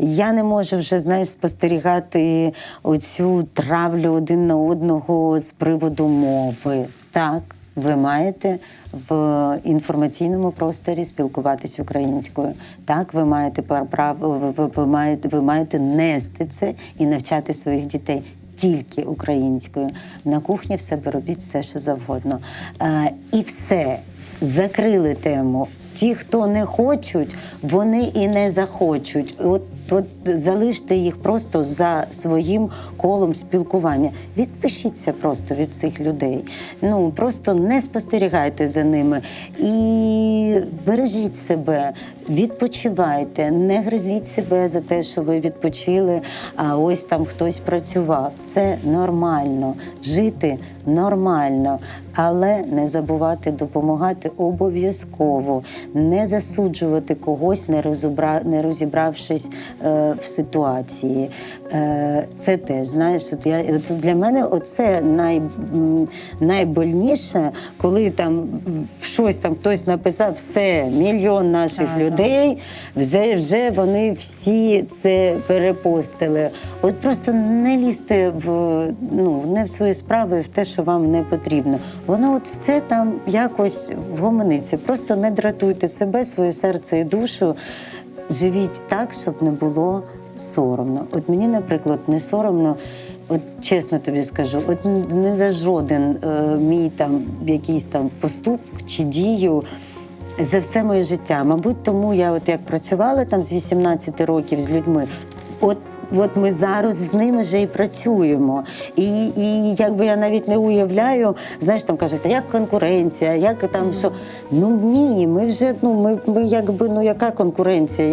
Я не можу вже знаєш спостерігати оцю травлю один на одного з приводу мови. Так, ви маєте в інформаційному просторі спілкуватись українською. Так, ви маєте право, ви, ви, маєте, ви маєте нести це і навчати своїх дітей. Тільки українською на кухні в себе робіть все, що завгодно. Е, і все закрили тему. Ті, хто не хочуть, вони і не захочуть. От, от залиште їх просто за своїм колом спілкування. Відпишіться просто від цих людей. Ну просто не спостерігайте за ними і бережіть себе, відпочивайте, не гризіть себе за те, що ви відпочили, а ось там хтось працював. Це нормально. Жити нормально, але не забувати допомагати обов'язково, не засуджувати когось, не розібра... не розібравшись е, в ситуації. Е, це теж знаєш, от я от для мене оце най, найбольніше, коли там щось там хтось написав, все, мільйон наших Так, людей, вже, вже вони всі це перепостили. От просто не лізьте в ну не в свої справи, в те, що вам не потрібно. Воно от все там якось вгомониться. Просто не дратуйте себе, своє серце і душу. Живіть так, щоб не було соромно. От мені, наприклад, не соромно. От чесно тобі скажу, от не за жоден е, мій там якийсь там поступ чи дію за все моє життя. Мабуть, тому я от як працювала там з 18 років з людьми, от. От ми зараз з ними вже і працюємо. І, і якби я навіть не уявляю, знаєш, там кажуть, як конкуренція, як там що. Ну ні, ми вже ну ми, ми якби ну яка конкуренція?